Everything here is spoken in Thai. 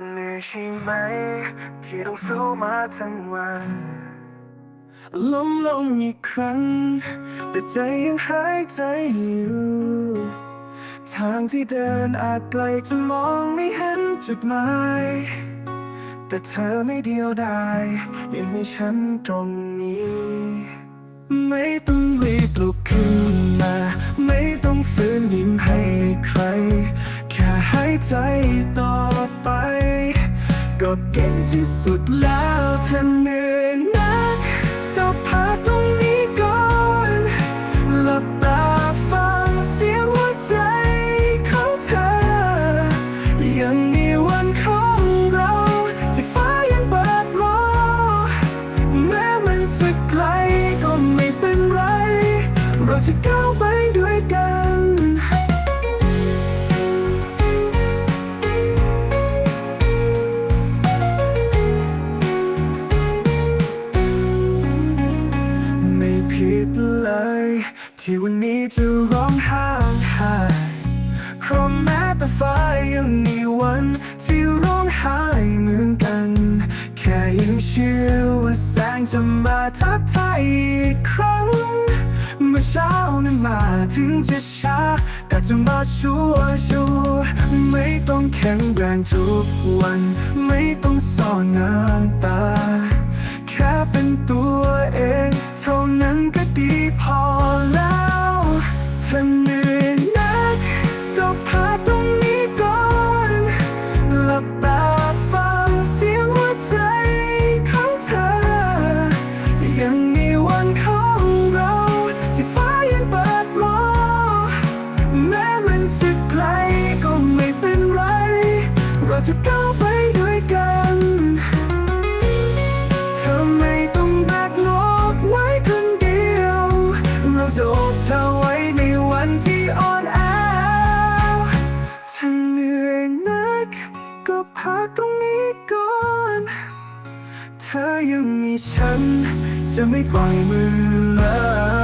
วันเหนื่อยใช่ไหม ที่ต้องสู้มาทั้งวันล้มลงอีกครั้ง แต่ใจยังหายใจอยู่ ทางที่เดินอาจไกลจนมองไม่เห็นจุดหมายแต่เธอไม่เดียวดายยังมีฉันตรงนี้ ไม่ต้องรีบลุกขึ้นมา ไม่ต้องฝืนยิ้มให้ใคร แค่หายใจต่อ ก็เก่งที่สุดแล้วถ้าเหนื่อยนักก็พักตรงนี้ก่อนหลับตาฟังเสียงหัวใจของเธอ ยังมีวันของเราที่ฟ้ายังเปิดรอ แม้มันจะไกลก็ไม่เป็นไร เราจะก้าวไปด้วยกัน ที่วันนี้จะร้องไห้เพราะแม้แต่ฟ้ายังมีวันที่ร้องไห้เหมือนกัน แค่ยังเชื่อว่าแสงจะมาทักทายอีกครั้ง เมื่อเช้านั้นมาถึงจะช้า แต่จะมาชัวร์ชัวร์ไม่ต้องแข็งแรงทุกวัน ไม่ต้องซ่อนน้ำตา ถ้าเหนื่อยนักก็พักตรงนี้ก่อนหลับตาฟังเสียงหัวใจของเธอ ยังมีวันของเราที่ฟ้ายังเปิดรอแม้มันจะไกลก็ไม่เป็นไร เราจะก้าว ธอยังมีฉัน จะไม่ปล่อยมือเลย